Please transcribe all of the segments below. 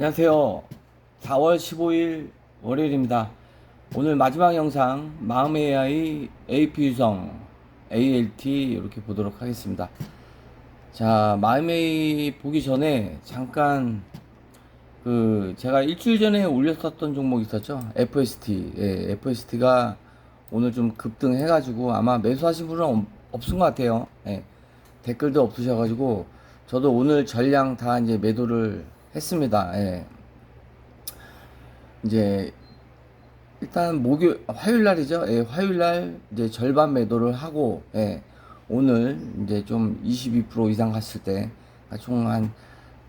안녕하세요. 4월 15일 월요일입니다. 오늘 마지막 영상 마음의 AI AP 유성 ALT 이렇게 보도록 하겠습니다. 자, 마음의 보기 전에 잠깐 그 제가 일주일 전에 올렸었던 종목 있었죠. FST. 예, FST가 오늘 좀 급등해 가지고 아마 매수하신 분은 없- 없은 것 같아요. 예. 댓글도 없으셔 가지고 저도 오늘 전량 다 이제 매도를 했습니다. 예. 이제 일단 목요일 화요일 날이죠. 예, 화요일 날 이제 절반 매도를 하고 예, 오늘 이제 좀 22% 이상 갔을 때 총 한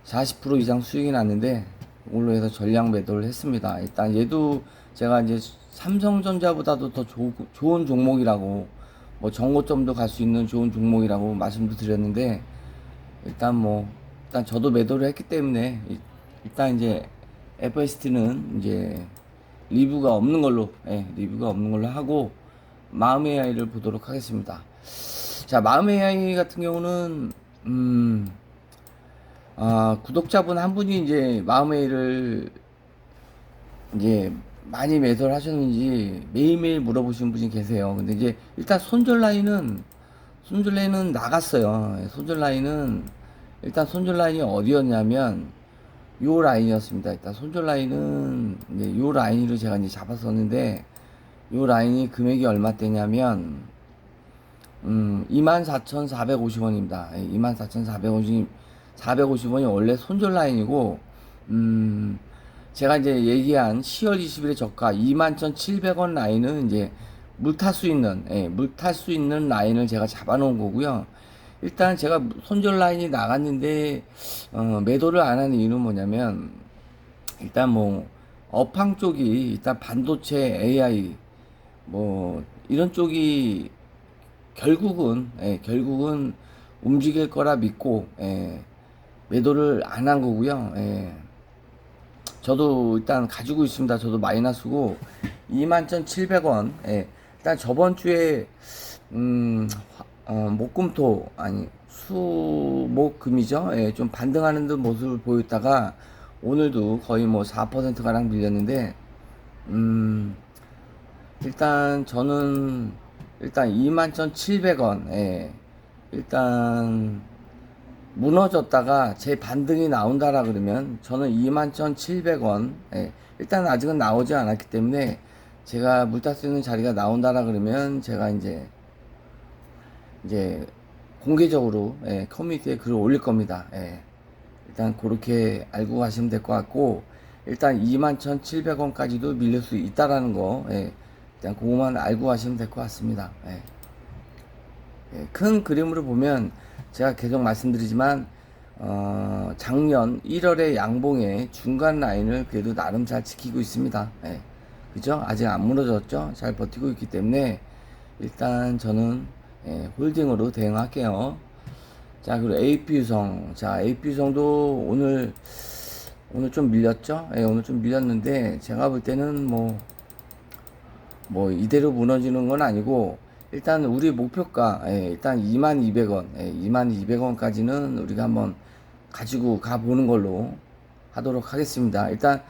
40% 이상 수익이 났는데 오늘로 해서 전량 매도를 했습니다. 일단 얘도 제가 이제 삼성전자보다도 더 조, 좋은 종목이라고 뭐 정고점도 갈 수 있는 좋은 종목이라고 말씀도 드렸는데 일단 뭐 일단 저도 매도를 했기 때문에 이- 일단 이제 FST는 이제 리뷰가 없는 걸로 예, 리뷰가 없는 걸로 하고 마음의 AI를 보도록 하겠습니다. 자, 마음의 AI 같은 경우는 음 아, 구독자분 한 분이 이제 마음의 AI를 이제 많이 매도를 하셨는지 매일매일 물어보시는 분이 계세요. 근데 이제 일단 손절 라인은 손절 라인은 나갔어요. 예, 손절 라인은 일단 손절 라인이 어디였냐면 요 라인이었습니다. 일단 손절 라인은 이제 요 라인으로 제가 이제 잡았었는데 요 라인이 금액이 얼마대냐면 음 24,450원입니다. 예, 24,450 450원이 원래 손절 라인이고 음 제가 이제 얘기한 10월 20일의 저가 21,700원 라인은 이제 물탈 수 있는 예, 물탈 수 있는 라인을 제가 잡아 놓은 거고요. 일단 제가 손절 라인이 나갔는데 어, 매도를 안 하는 이유는 뭐냐면 일단 뭐 업황 쪽이 일단 반도체 AI 뭐 이런 쪽이 결국은 예, 결국은 움직일 거라 믿고 예, 매도를 안 한 거고요. 예. 저도 일단 가지고 있습니다. 저도 마이너스고 21,700원. 예. 일단 저번 주에 음, 화- 어, 목금토 아니 수목금이죠. 예, 좀 반등하는 듯 모습을 보였다가 오늘도 거의 뭐 4% 가량 밀렸는데 음, 일단 저는 일단 21,700원. 예. 일단 무너졌다가 제 반등이 나온다라 그러면 저는 21,700원 예, 일단 아직은 나오지 않았기 때문에 제가 수 있는 자리가 나온다라 그러면 제가 이제 이제 공개적으로 예, 커뮤니티에 글을 올릴 겁니다. 예, 일단 그렇게 알고 가시면 될 것 같고 일단 21,700원까지도 밀릴 수 있다라는 거 예, 일단 그거만 알고 가시면 될 것 같습니다. 예. 예, 큰 그림으로 보면 제가 계속 말씀드리지만 어, 작년 1월에 양봉의 중간 라인을 그래도 나름 잘 지키고 있습니다. 예, 그죠? 아직 안 무너졌죠? 잘 버티고 있기 때문에 일단 저는 예, 홀딩으로 대응할게요. 자 그리고 AP 유성 자 AP 유성도 오늘 오늘 좀 밀렸죠? 예, 오늘 좀 밀렸는데 제가 볼 때는 뭐 뭐 이대로 무너지는 건 아니고 일단 우리 목표가 예, 일단 2200원 예, 2200원까지는 우리가 한번 가지고 가 보는 걸로 하도록 하겠습니다. 일단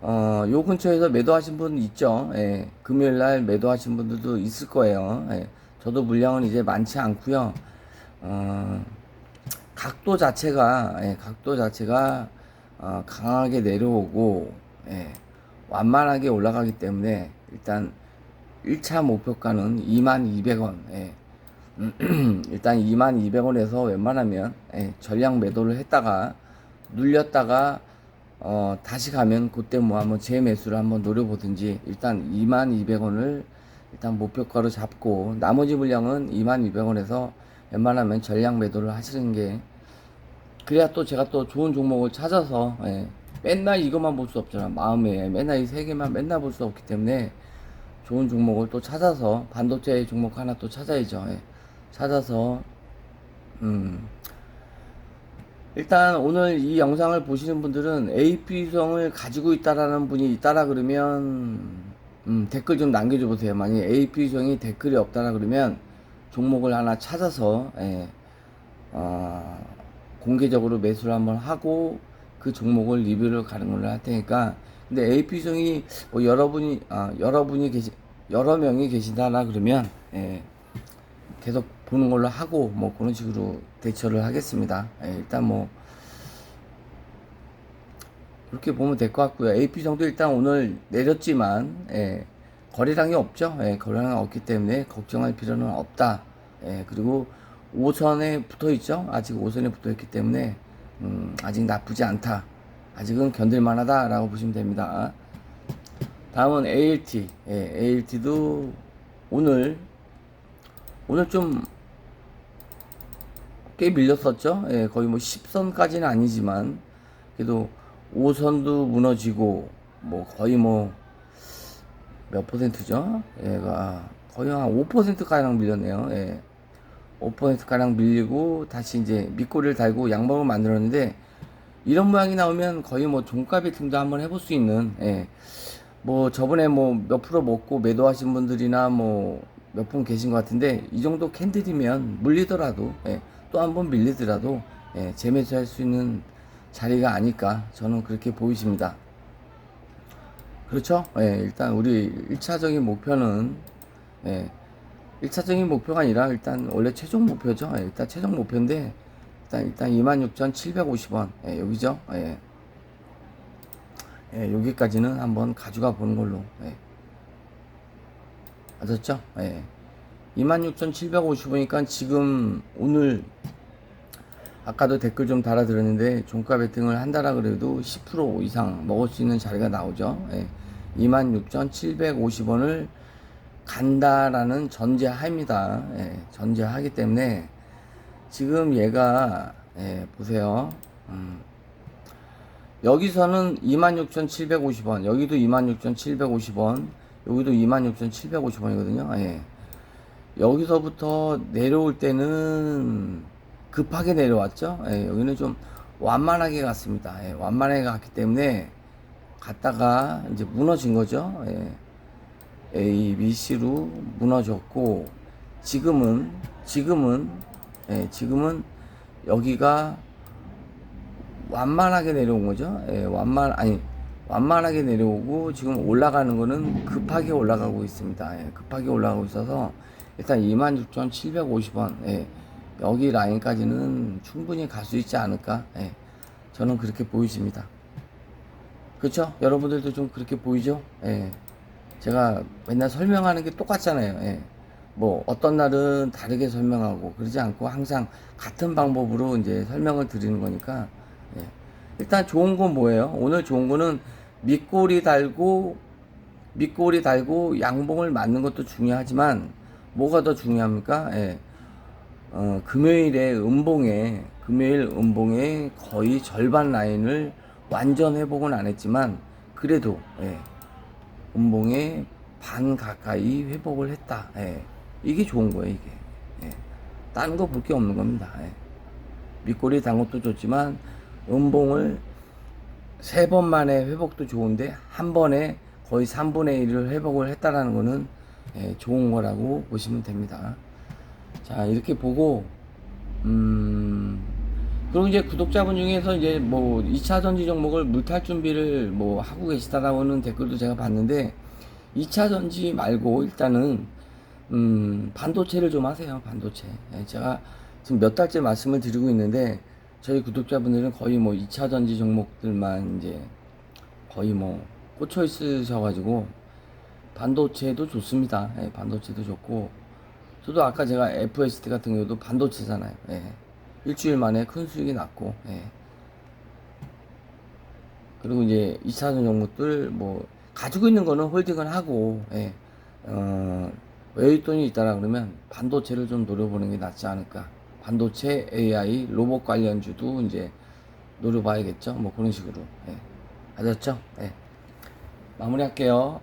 어, 요 근처에서 매도하신 분 있죠. 예, 금요일 날 매도하신 분들도 있을 거예요. 예, 저도 물량은 이제 많지 않고요. 어, 각도 자체가 예, 각도 자체가 어, 강하게 내려오고 예, 완만하게 올라가기 때문에 일단 1차 목표가는 2200원. 예. 일단 2200원에서 웬만하면 예, 전량 매도를 했다가 눌렸다가 어, 다시 가면 그때 뭐 한번 재매수를 한번 노려보든지 일단 2200원을 일단 목표가로 잡고 나머지 물량은 2200원에서 웬만하면 전량 매도를 하시는 게 그래야 또 제가 또 좋은 종목을 찾아서 예, 맨날 이것만 볼 수 없잖아 마음에 맨날 이 세 개만 맨날 볼 수 없기 때문에 좋은 종목을 또 찾아서 반도체 종목 하나 또 찾아야죠. 예. 찾아서 음 일단 오늘 이 영상을 보시는 분들은 AP성을 가지고 있다라는 분이 있다라 그러면 음 댓글 좀 남겨줘 보세요. 만약 AP성이 댓글이 없다라 그러면 종목을 하나 찾아서 예. 어, 공개적으로 매수를 한번 하고 그 종목을 리뷰를 가는 걸로 할 테니까 근데 AP성이 뭐 여러분이 아 여러분이 계시 여러 명이 계신다나 그러면 예, 계속 보는 걸로 하고 뭐 그런 식으로 대처를 하겠습니다. 예, 일단 뭐 그렇게 보면 될 것 같고요. AP성도 일단 오늘 내렸지만 예, 거래량이 없죠. 예, 거래량이 없기 때문에 걱정할 필요는 없다. 예, 그리고 5선에 붙어 있죠. 아직 5선에 붙어 있기 때문에 음, 아직 나쁘지 않다. 아직은 견딜만하다라고 보시면 됩니다. 다음은 ALT. 예, ALT도 오늘 오늘 좀 꽤 밀렸었죠. 예, 거의 뭐 10선까지는 아니지만 그래도 5선도 무너지고 뭐 거의 뭐 몇 퍼센트죠? 얘가 거의 한 5% 가량 밀렸네요. 예. 5% 가량 밀리고 다시 이제 밑꼬리를 달고 양봉을 만들었는데 이런 모양이 나오면 거의 뭐 종가 베팅도 한번 해볼 수 있는 예. 뭐 저번에 뭐 몇 프로 먹고 매도하신 분들이나 뭐 몇 분 계신 것 같은데 이 정도 캔들이면 물리더라도 예. 또 한번 밀리더라도 예. 재매수할 수 있는 자리가 아닐까 저는 그렇게 보이십니다. 그렇죠? 예, 일단 우리 1차적인 목표는 예, 1차적인 목표가 아니라 일단 원래 최종 목표죠. 예, 일단 최종 목표인데 일단 일단 26,750원 예, 여기죠. 예. 예, 여기까지는 한번 가져가 보는 걸로. 예. 아셨죠? 예. 26,750원이니까 지금 오늘 아까도 댓글 좀 달아드렸는데 종가 베팅을 한다라 그래도 10% 이상 먹을 수 있는 자리가 나오죠. 예. 26,750원을 간다라는 전제하입니다. 예. 전제하기 때문에 지금 얘가 예, 보세요. 음. 여기서는 26,750원, 여기도 26,750원, 여기도 26,750원이거든요. 예. 여기서부터 내려올 때는 급하게 내려왔죠. 예, 여기는 좀 완만하게 갔습니다. 예, 완만하게 갔기 때문에 갔다가 이제 무너진 거죠. 예, A, B, C로 무너졌고 지금은 지금은 예, 지금은 여기가 완만하게 내려온 거죠. 예, 완만 아니 완만하게 내려오고 지금 올라가는 거는 급하게 올라가고 있습니다. 예, 급하게 올라가고 있어서 일단 26,750원 예, 여기 라인까지는 충분히 갈 수 있지 않을까? 예, 저는 그렇게 보이십니다. 그렇죠? 여러분들도 좀 그렇게 보이죠? 예, 제가 맨날 설명하는 게 똑같잖아요. 예. 뭐 어떤 날은 다르게 설명하고 그러지 않고 항상 같은 방법으로 이제 설명을 드리는 거니까 예. 일단 좋은 건 뭐예요? 오늘 좋은 거는 밑꼬리 달고 밑꼬리 달고 양봉을 맞는 것도 중요하지만 뭐가 더 중요합니까? 예. 어, 금요일에 음봉에 금요일 음봉에 거의 절반 라인을 완전 회복은 안 했지만 그래도 예. 음봉에 반 가까이 회복을 했다. 예. 이게 좋은 거예요, 이게. 예. 다른 거 볼 게 없는 겁니다. 예. 밑꼬리 단 것도 좋지만 음봉을 세 번 만에 회복도 좋은데 한 번에 거의 3분의 1을 회복을 했다라는 거는 예, 좋은 거라고 보시면 됩니다. 자, 이렇게 보고 음 그리고 이제 구독자분 중에서 이제 뭐 2차 전지 종목을 물탈 준비를 뭐 하고 계시다라고는 댓글도 제가 봤는데 2차 전지 말고 일단은 음 반도체를 좀 하세요. 반도체. 예, 제가 지금 몇 달째 말씀을 드리고 있는데 저희 구독자분들은 거의 뭐 2차 전지 종목들만 이제 거의 뭐 꽂혀 있으셔가지고 반도체도 좋습니다. 예, 반도체도 좋고 저도 아까 제가 FST 같은 경우도 반도체잖아요. 예. 일주일 만에 큰 수익이 났고, 예. 그리고 이제 2차전 종목들 뭐 가지고 있는 거는 홀딩을 하고, 예. 어, 외유돈이 있다라 그러면 반도체를 좀 노려보는 게 낫지 않을까. 반도체, AI, 로봇 관련주도 이제 노려봐야겠죠. 뭐 그런 식으로. 예. 아셨죠? 예. 마무리할게요.